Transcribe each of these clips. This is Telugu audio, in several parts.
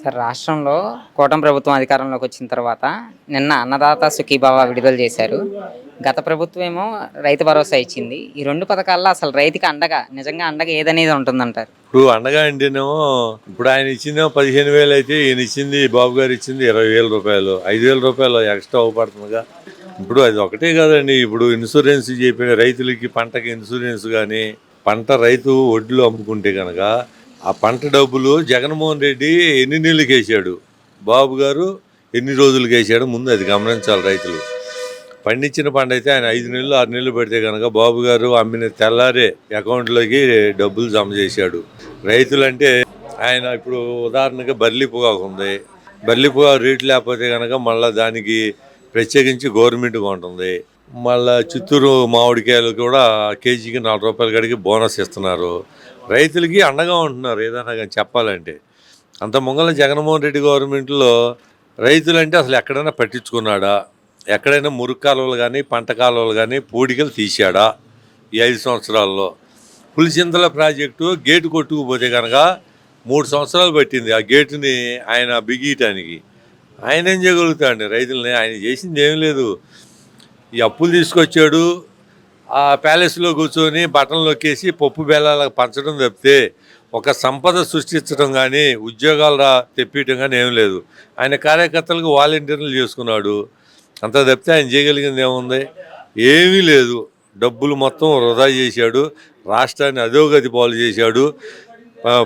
సార్ రాష్ట్రంలో కూటమి ప్రభుత్వం అధికారంలోకి వచ్చిన తర్వాత నిన్న అన్నదాత సుఖీభావ విడుదల చేశారు. గత ప్రభుత్వం ఏమో రైతు భరోసా ఇచ్చింది. ఈ రెండు పథకాల్లో అసలు రైతుకి అండగా నిజంగా అండగా ఏదనేది ఉంటుందంటారు? ఇప్పుడు అండగా అంటేనేమో ఇప్పుడు ఆయన ఇచ్చిందేమో పదిహేను వేలు అయితే ఈయన ఇచ్చింది బాబు గారు ఇచ్చింది ఇరవై వేల రూపాయలు ఐదు వేల రూపాయలు ఎక్స్ట్రా అవ్వబడుతుందిగా. ఇప్పుడు అది ఒకటే కాదండి. ఇప్పుడు ఇన్సూరెన్స్ చెప్పిన రైతులకి పంటకి ఇన్సూరెన్స్ కానీ పంట రైతు వడ్లు అమ్ముకుంటే కనుక ఆ పంట డబ్బులు జగన్మోహన్ రెడ్డి ఎన్ని నెలలకి వేసాడు బాబు గారు ఎన్ని రోజులకి వేసాడు ముందు అది గమనించాలి రైతులు. పండించిన పంట అయితే ఆయన ఐదు నెలలు ఆరు నెలలు పెడితే కనుక బాబు గారు అమ్మిన తెల్లారే అకౌంట్లోకి డబ్బులు జమ చేశాడు. రైతులంటే ఆయన ఇప్పుడు ఉదాహరణగా బర్లీ పొగాకు ఉంది. బర్లీ పొగాకు రేటు లేకపోతే కనుక మళ్ళీ దానికి ప్రత్యేకించి గవర్నమెంట్ కొంటుంది. మళ్ళా చిత్తూరు మామిడికాయలు కూడా కేజీకి నాలుగు రూపాయలు కడిగి బోనస్ ఇస్తున్నారు. రైతులకి అండగా ఉంటున్నారు ఏదైనా కానీ చెప్పాలంటే. అంత ముంగల జగన్మోహన్ రెడ్డి గవర్నమెంట్లో రైతులంటే అసలు ఎక్కడైనా పట్టించుకున్నాడా? ఎక్కడైనా మురుగు కాలువలు కానీ పంట కాలువలు కానీ పూడికలు తీశాడా ఈ ఐదు సంవత్సరాల్లో? పులిచింతల ప్రాజెక్టు గేటు కొట్టుకుపోతే కనుక మూడు సంవత్సరాలు పట్టింది. ఆ గేటుని ఆయన బిగీయటానికి. ఆయన ఏం చేయగలుగుతాడండి రైతులని ఆయన చేసింది ఏం లేదు. ఈ అప్పులు తీసుకొచ్చాడు. ఆ ప్యాలెస్లో కూర్చొని బట్టలు నొక్కేసి పప్పు బెల్లాలకు పంచడం తప్పితే ఒక సంపద సృష్టించడం కానీ ఉద్యోగాలు రా తెప్పించడం కానీ ఏం లేదు. ఆయన కార్యకర్తలకు వాలంటీర్లు చేసుకున్నాడు. అంత తప్పితే ఆయన చేయగలిగింది ఏముంది? ఏమీ లేదు. డబ్బులు మొత్తం వృధా చేశాడు. రాష్ట్రాన్ని అధోగతి పాలు చేశాడు.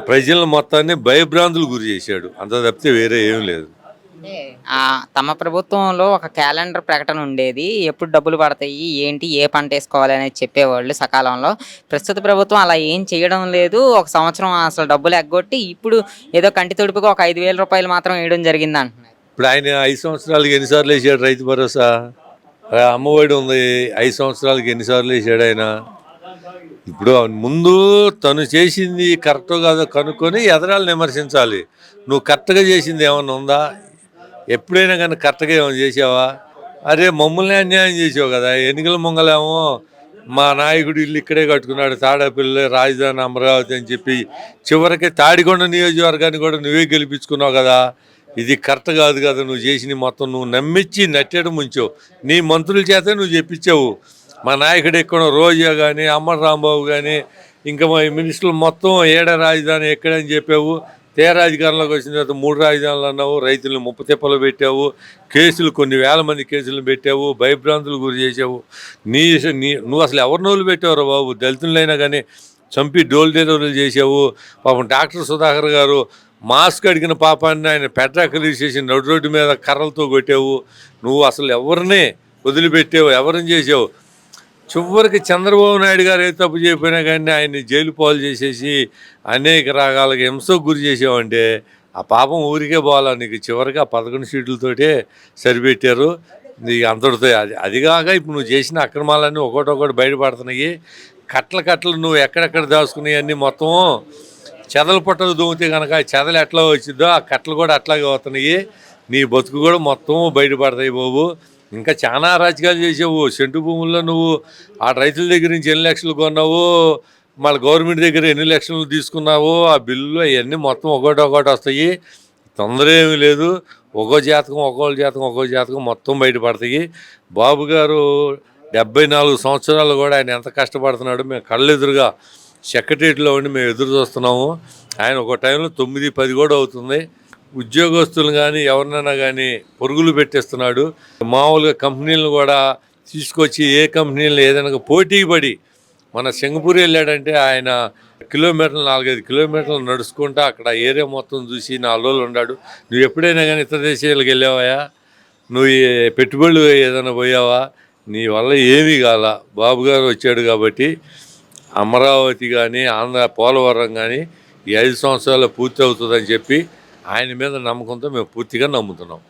ప్రజల మొత్తాన్ని భయభ్రాంతులు గురి చేశాడు. అంత తప్పితే వేరే ఏమీ లేదు. తమ ప్రభుత్వంలో ఒక క్యాలెండర్ ప్రకటన ఉండేది. ఎప్పుడు డబ్బులు పడతాయి ఏంటి ఏ పంట వేసుకోవాలి అనేది చెప్పేవాళ్ళు సకాలంలో. ప్రస్తుత ప్రభుత్వం అలా ఏం చేయడం లేదు. ఒక సంవత్సరం అసలు డబ్బులు ఎగ్గొట్టి ఇప్పుడు ఏదో కంటి తుడుపుగా ఒక ఐదు వేల రూపాయలు మాత్రం వేయడం జరిగింది అంటున్నారు. ఇప్పుడు ఆయన ఐదు సంవత్సరాలకి ఎన్నిసార్లు వేసాడు రైతు భరోసా? అమ్మఒడి ఉంది. ఐదు సంవత్సరాలకి ఎన్నిసార్లు వేసాడు ఆయన? ఇప్పుడు ముందు తను చేసింది కరెక్టో కాదో కనుక్కొని ఎదరాలు విమర్శించాలి. నువ్వు కరెక్ట్గా చేసింది ఏమన్నా ఉందా? ఎప్పుడైనా కానీ కరెక్ట్గా ఏమైనా చేసావా? అరే మమ్మల్ని అన్యాయం చేసావు కదా ఎన్నికల ముంగలేమో మా నాయకుడు ఇల్లు ఇక్కడే కట్టుకున్నాడు తాడేపల్లి రాజధాని అమరావతి అని చెప్పి చివరికి తాడికొండ నియోజకవర్గాన్ని కూడా నువ్వే గెలిపించుకున్నావు కదా. ఇది కరెక్ట్ కాదు కదా నువ్వు చేసిన మొత్తం నువ్వు నమ్మించి నట్టేడు ముంచావు. నీ మంత్రుల చేత నువ్వు చెప్పించావు. మా నాయకుడు ఎక్కడ రోజా కానీ అమ్మ రాంబాబు కానీ ఇంకా మా మినిస్టర్లు మొత్తం ఏడ రాజధాని ఎక్కడని చెప్పావు. తే రాజకీయాల్లోకి వచ్చిన తర్వాత మూడు రాజధానులు అన్నావు రైతులను ముప్పు తిప్పలు పెట్టావు కేసులు కొన్ని వేల మంది కేసులు పెట్టావు భయభ్రాంతులు గురి చేసావు నీ నీ నువ్వు అసలు ఎవరిని వదిలి పెట్టావురా బాబు? దళితులైనా కానీ చంపి డోల్ డెలివరీలు చేసావు పాపం డాక్టర్ సుధాకర్ గారు మాస్క్ అడిగిన పాపాన్ని ఆయన పెట్రాకలు చేసి నడు రోడ్డు మీద కర్రలతో కొట్టావు. నువ్వు అసలు ఎవరిని వదిలిపెట్టావు? ఎవరిని చేసావు చివరికి చంద్రబాబు నాయుడు గారు ఏ తప్పు చెప్పినా కానీ ఆయన్ని జైలు పాలు చేసేసి అనేక రకాలుగా హింసకు గురి చేసామంటే ఆ పాపం ఊరికే పోవాలా? నీకు చివరికి ఆ పదకొండు సీట్లతోటే సరిపెట్టారు. నీకు అంతటితో అది అదిగాక ఇప్పుడు నువ్వు చేసిన అక్రమాలన్నీ ఒకటొకటి బయటపడుతున్నాయి. కట్టలు కట్టలు నువ్వు ఎక్కడెక్కడ దాచుకున్నాయి అన్నీ మొత్తం చెదలు పుట్టలు దూమితే కనుక చెదలు ఎట్లా వచ్చిందో ఆ కట్టలు కూడా అట్లాగే అవుతున్నాయి నీ బతుకు కూడా మొత్తం బయటపడతాయి బాబు. ఇంకా చాలా రాజకీయాలు చేసావు. సెంటు భూముల్లో నువ్వు ఆ రైతుల దగ్గర నుంచి ఎన్ని లక్షలు కొన్నావు? మళ్ళీ గవర్నమెంట్ దగ్గర ఎన్ని లక్షలు తీసుకున్నావు? ఆ బిల్లు అవన్నీ మొత్తం ఒకటి ఒకటి వస్తాయి. తొందర ఏమీ లేదు. ఒక్కో జాతకం ఒక్కొక్క జాతకం ఒక్కో జాతకం మొత్తం బయటపడతాయి. బాబు గారు డెబ్బై నాలుగు సంవత్సరాలు కూడా ఆయన ఎంత కష్టపడుతున్నాడు మేము కళ్ళెదురుగా సెక్రటరీలో ఉండి మేము ఎదురు చూస్తున్నాము. ఆయన ఒక టైంలో తొమ్మిది పది కూడా అవుతుంది. ఉద్యోగస్తులు కానీ ఎవరినైనా కానీ పొరుగులు పెట్టేస్తున్నాడు. మామూలుగా కంపెనీలను కూడా తీసుకొచ్చి ఏ కంపెనీలు ఏదైనా పోటీ పడి మన సింగపూర్ వెళ్ళాడంటే ఆయన కిలోమీటర్లు నాలుగైదు కిలోమీటర్లు నడుచుకుంటా అక్కడ ఏరియా మొత్తం చూసి నాలుగు రోజులు ఉన్నాడు నువ్వు ఎప్పుడైనా కానీ ఇతర దేశాలకు వెళ్ళావా నువ్వు పెట్టుబడులు ఏదైనా పోయావా? నీ వల్ల ఏమీ కాల. బాబు గారు వచ్చాడు కాబట్టి అమరావతి కానీ ఆంధ్ర పోలవరం కానీ ఈ ఐదు సంవత్సరాలు పూర్తి అవుతుందని చెప్పి ఆయన మీద నమ్మకంతో మేము పూర్తిగా నమ్ముతున్నాం.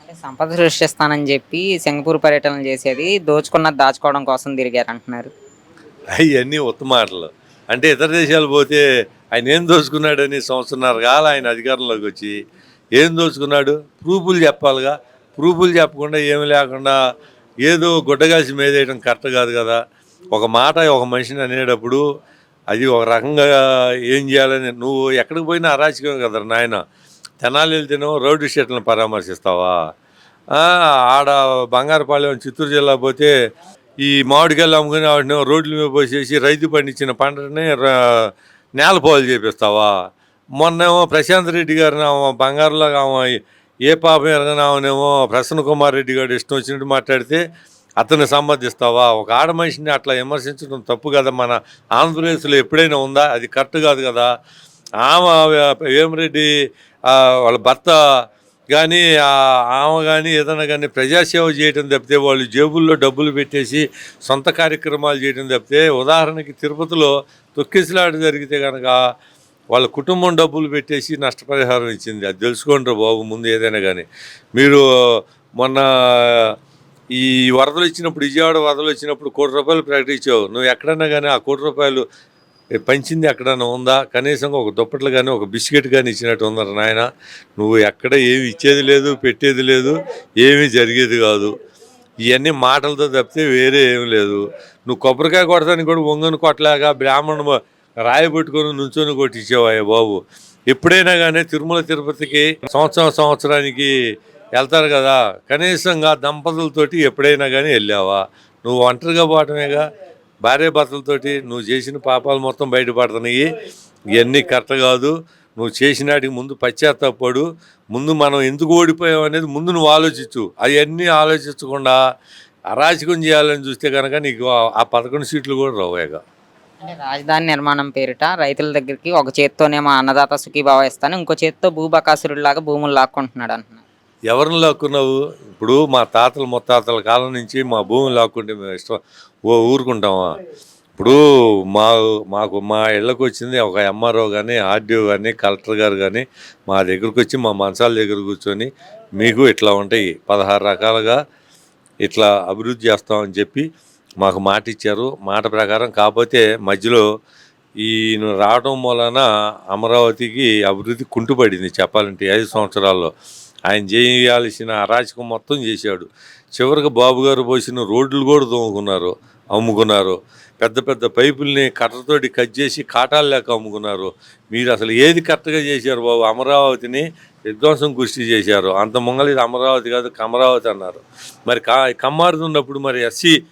అంటే సంపద సృష్టిస్తానని చెప్పి సింగపూర్ పర్యటన చేసేది దోచుకున్నది దాచుకోవడం కోసం తిరిగారు అంటున్నారు అవన్నీ ఉత్తమ మాటలు. అంటే ఇతర దేశాలు పోతే ఆయన ఏం దోచుకున్నాడని సంవత్సరాలు కాల ఆయన అధికారంలోకి వచ్చి ఏం దోచుకున్నాడు? ప్రూఫులు చెప్పాలిగా. ప్రూఫులు చెప్పకుండా ఏమి లేకుండా ఏదో గుడ్డగాసి మేదేయడం కరెక్ట్ కాదు కదా. ఒక మాట ఒక మనిషిని అనేటప్పుడు అది ఒక రకంగా ఏం చేయాలని నువ్వు ఎక్కడికి పోయినా అరాచకం కదా నాయన. తెనాలి వెళ్తేనేమో రోడ్డు షీట్లను పరామర్శిస్తావా? ఆడ బంగారపాలెం చిత్తూరు జిల్లా పోతే ఈ మామిడికాయలు అమ్ముకుని వాటిని రోడ్ల మీద పోసేసి రైతు పండించిన పంటని నేల నేలపాలు చేపిస్తావా? మొన్నేమో ప్రశాంత్ రెడ్డి గారిని ఆమె బంగారులో ఆమె ఏ పాపం ఎరగనామనేమో ప్రసన్న కుమార్ రెడ్డి గారు ఇష్టం వచ్చినట్టు మాట్లాడితే అతన్ని సంబంధిస్తావా? ఒక ఆడ మనిషిని అట్లా విమర్శించడం తప్పు కదా మన ఆంధ్రప్రదేశ్లో ఎప్పుడైనా ఉందా? అది కరెక్ట్ కాదు కదా. ఆమె వేమిరెడ్డి వాళ్ళ భర్త కానీ ఆమె కానీ ఏదైనా కానీ ప్రజాసేవ చేయడం తప్పితే వాళ్ళు జేబుల్లో డబ్బులు పెట్టేసి సొంత కార్యక్రమాలు చేయడం తప్పితే ఉదాహరణకి తిరుపతిలో తొక్కిసలాట జరిగితే కనుక వాళ్ళ కుటుంబం డబ్బులు పెట్టేసి నష్టపరిహారం ఇచ్చింది. అది తెలుసుకోండి బాబు ముందు ఏదైనా కానీ మీరు మొన్న ఈ వరదలు వచ్చినప్పుడు విజయవాడ వరదలు వచ్చినప్పుడు కోటి రూపాయలు ప్రకటించావు. నువ్వు ఎక్కడన్నా కానీ ఆ కోటి రూపాయలు పంచింది ఎక్కడన్నా ఉందా? కనీసం ఒక దుప్పట్లు కానీ ఒక బిస్కెట్ కానీ ఇచ్చినట్టు ఉన్నారు నాయన. నువ్వు ఎక్కడ ఏమి ఇచ్చేది లేదు పెట్టేది లేదు ఏమీ జరిగేది కాదు. ఇవన్నీ మాటలతో తప్పితే వేరే ఏమి లేదు. నువ్వు కొబ్బరికాయ కొడతానికి కూడా వంగను కొట్టలేక బ్రాహ్మణ రాయి పెట్టుకొని నుంచొని కొట్టించావయ్య బాబు. ఎప్పుడైనా కానీ తిరుమల తిరుపతికి సంవత్సరం సంవత్సరానికి వెళ్తారు కదా. కనీసంగా దంపతులతోటి ఎప్పుడైనా కానీ వెళ్ళావా? నువ్వు ఒంటరిగా పోవటమేగా? భార్య భర్తలతోటి నువ్వు చేసిన పాపాలు మొత్తం బయటపడుతున్నాయి. ఇవన్నీ కరెక్ట్ కాదు. నువ్వు చేసినాటికి ముందు పశ్చాత్తాపడు. ముందు మనం ఎందుకు ఓడిపోయాం అనేది ముందు నువ్వు ఆలోచించు. అవన్నీ ఆలోచించకుండా అరాచకం చేయాలని చూస్తే కనుక నీకు ఆ- పదకొండు సీట్లు కూడా రావుగా అంటే రాజధాని నిర్మాణం పేరిట రైతుల దగ్గరికి ఒక చేత్తోనేమో అన్నదాత సుఖీభావ ఇస్తాను ఇంకో చేత్తో భూబకాసురుడిలాగా భూములు లాక్కుంటున్నాడు అంటున్నారు ఎవరిని లాక్కున్నావు? ఇప్పుడు మా తాతల ముత్తాతల కాలం నుంచి మా భూమి లాక్కుంటే మేము ఇష్టం. ఓ ఊరుకుంటామా? ఇప్పుడు మా మాకు మా ఇళ్ళకు వచ్చింది ఒక ఎంఆర్ఓ కానీ ఆర్డీఓ కానీ కలెక్టర్ గారు కానీ మా దగ్గరకు వచ్చి మా మంచాల దగ్గర కూర్చొని మీకు ఇట్లా ఉంటాయి పదహారు రకాలుగా ఇట్లా అభివృద్ధి చేస్తామని చెప్పి మాకు మాట ఇచ్చారు మాట ప్రకారం కాకపోతే మధ్యలో ఈయన రావడం వలన అమరావతికి అభివృద్ధి కుంటుపడింది చెప్పాలంటే ఐదు సంవత్సరాల్లో. ఆయన చేయాల్సిన అరాచకం మొత్తం చేశాడు. చివరికి బాబు గారు పోసిన రోడ్లు కూడా తోముకున్నారు అమ్ముకున్నారు. పెద్ద పెద్ద పైపుల్ని కట్టతోటి కట్ చేసి కాటాలు లేక అమ్ముకున్నారు. మీరు అసలు ఏది కరెక్ట్గా చేశారు బాబు? అమరావతిని విధ్వంసం కృషి చేశారు. అంత ముంగలి ఇది అమరావతి కాదు కమరావతి అన్నారు. మరి కా కమ్మారుతున్నప్పుడు మరి ఎస్సీ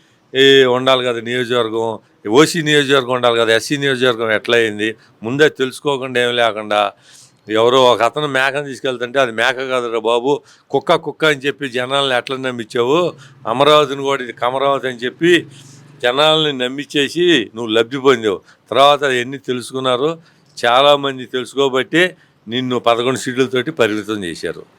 ఉండాలి కదా నియోజకవర్గం. ఓసీ నియోజకవర్గం ఉండాలి కదా ఎస్సీ నియోజకవర్గం ఎట్లా అయింది ముందే తెలుసుకోకుండా ఏం లేకుండా ఎవరో ఒక అతను మేకను తీసుకెళ్తుంటే అది మేక కాదురా బాబు కుక్క కుక్క అని చెప్పి జనాలను ఎట్లా నమ్మించావు? అమరావతిని కూడా ఇది కమరావతి అని చెప్పి జనాలని నమ్మించేసి నువ్వు లబ్ధి పొందావు. తర్వాత ఎన్ని తెలుసుకున్నారు చాలామంది తెలుసుకోబట్టి నిన్ను పదకొండు సీట్లతోటి పరిమితం చేశారు.